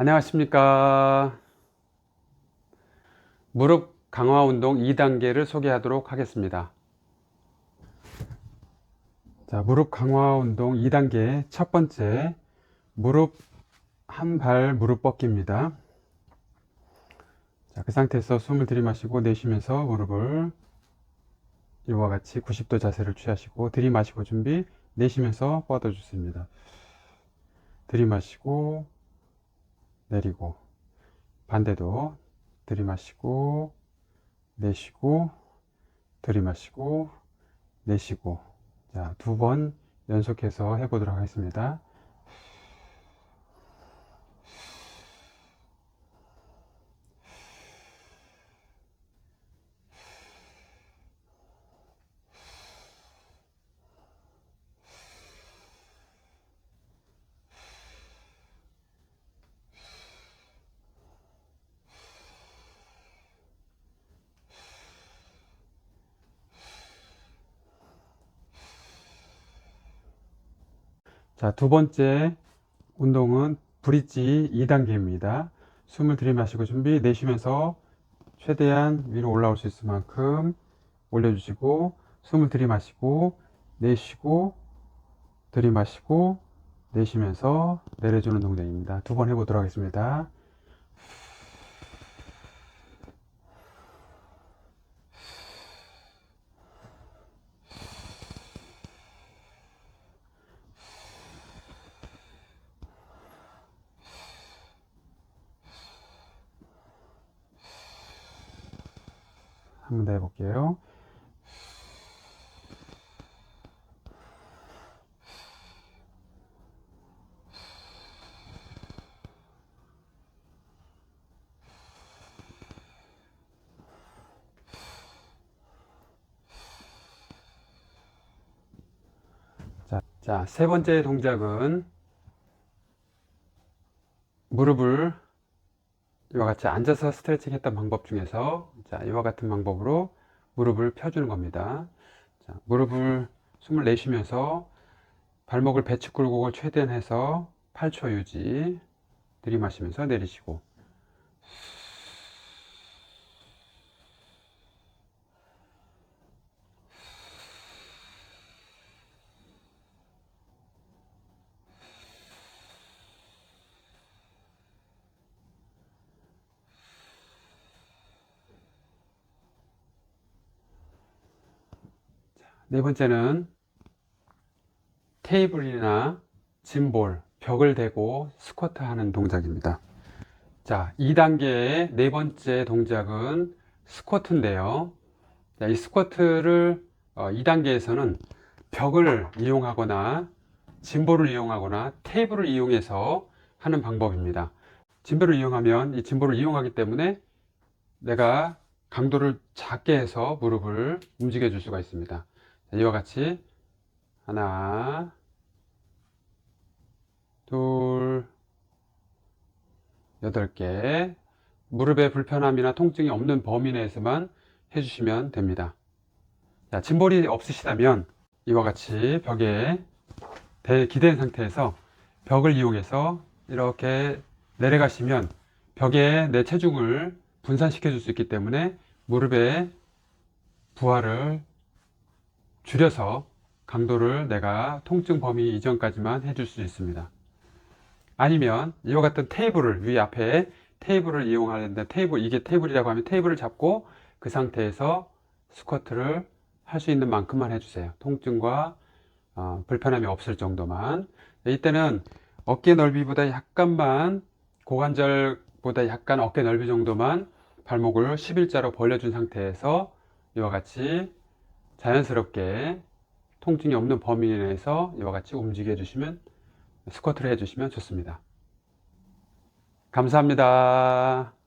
안녕하십니까. 무릎 강화 운동 2단계를 소개하도록 하겠습니다. 자, 무릎 강화 운동 2단계 첫 번째, 무릎 한 발 무릎 뻗기입니다. 자, 그 상태에서 숨을 들이마시고 내쉬면서 무릎을 이와 같이 90도 자세를 취하시고 들이마시고 준비, 내쉬면서 뻗어주습니다. 들이마시고 내리고 반대도 들이마시고 내쉬고 들이마시고 내쉬고 자, 두 번 연속해서 해보도록 하겠습니다. 자, 두 번째 운동은 브릿지 2단계입니다. 숨을 들이마시고 준비, 내쉬면서 최대한 위로 올라올 수 있을 만큼 올려주시고, 숨을 들이마시고, 내쉬고, 들이마시고, 내쉬면서 내려주는 동작입니다. 두 번 해보도록 하겠습니다. 한 번 더 해볼게요. 자, 자, 세 번째 동작은 무릎을 이와 같이 앉아서 스트레칭 했던 방법 중에서 자, 이와 같은 방법으로 무릎을 펴주는 겁니다. 자, 무릎을 숨을 내쉬면서 발목을 배측 굴곡을 최대한 해서 8초 유지 들이마시면서 내리시고 네 번째는 테이블이나 짐볼, 벽을 대고 스쿼트 하는 동작입니다. 자, 2단계의 네 번째 동작은 스쿼트인데요. 자, 이 스쿼트를 2단계에서는 벽을 이용하거나 짐볼을 이용하거나 테이블을 이용해서 하는 방법입니다. 짐볼을 이용하면 이 짐볼을 이용하기 때문에 내가 강도를 작게 해서 무릎을 움직여 줄 수가 있습니다. 자, 이와 같이 하나, 둘, 여덟 개 무릎에 불편함이나 통증이 없는 범위 내에서만 해주시면 됩니다. 자, 짐볼이 없으시다면 이와 같이 벽에 대, 기댄 상태에서 벽을 이용해서 이렇게 내려가시면 벽에 내 체중을 분산시켜 줄 수 있기 때문에 무릎의 부하를 줄여서 강도를 내가 통증 범위 이전까지만 해줄 수 있습니다. 아니면 이와 같은 테이블을 위 앞에 테이블을 이용하는데 테이블 이게 테이블이라고 하면 테이블을 잡고 그 상태에서 스쿼트를 할 수 있는 만큼만 해주세요. 통증과 어, 불편함이 없을 정도만. 이때는 어깨 넓이보다 약간만 고관절보다 약간 어깨 넓이 정도만 발목을 11자로 벌려준 상태에서 이와 같이 자연스럽게 통증이 없는 범위 내에서 이와 같이 움직여 주시면 스쿼트를 해 주시면 좋습니다. 감사합니다.